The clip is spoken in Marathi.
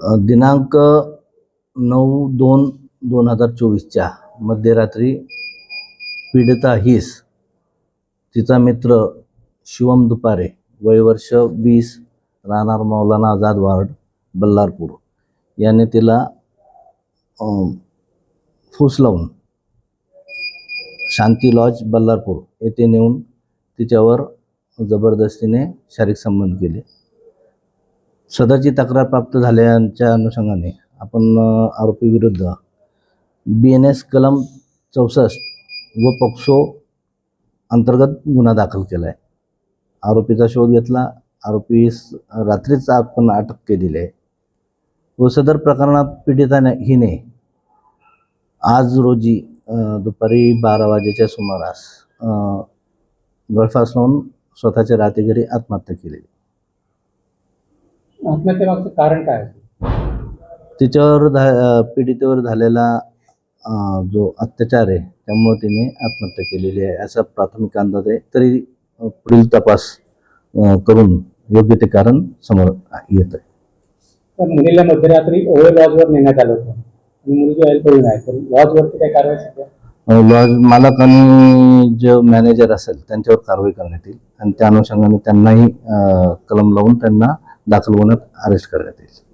दिनांक नऊ दोन दोन हजार चोवीसच्या मध्यरात्री पीडिता हिस तिचा मित्र शिवम दुपारे वयवर्ष वीस राहणार मौलाना आझाद वार्ड बल्लारपूर. याने तिला फूस लावून शांती लॉज बल्लारपूर येथे नेऊन तिच्यावर जबरदस्तीने शारीरिक संबंध केले. सदरची तक्रार प्राप्त झाल्याच्या अनुषंगाने आपण आरोपीविरुद्ध बी एन एस कलम चौसष्ट व पॉक्सो अंतर्गत गुन्हा दाखल केला आहे आरोपीचा शोध घेतला. आरोपीस रात्रीच आपण अटक केलेली आहे व सदर प्रकरणात पीडिताने हिने आज रोजी दुपारी बारा वाजेच्या सुमारास गळफास लावून स्वतःच्या राहतेघरी आत्महत्या केली आत्महत्येमागचं कारण काय आहे? तिच्यावर अ, पीडितेवर झालेला अ, जो अत्याचार आहे त्यामुळे तिने आत्महत्या केलेली आहे. असा प्राथमिक अंदाज आहे. तरी अ, पुढील तपास अ, करून योग्य ते कारण समोर येत आहे. तर मुलीला मध्यरात्री ओळे लॉजवर नेण्यात आलं होतं. आणि मुलगी अल्पवयीन आहे तर लॉजवरती काय कारवाई सध्या? अ, लॉज मालक आणि जो मॅनेजर असेल त्यांच्यावर कारवाई करण्यात येईल. आणि त्या अनुषंगाने त्यांनाही अ, कलम लावून त्यांना दाखल होण्यात अरेस्ट करण्यात येईल.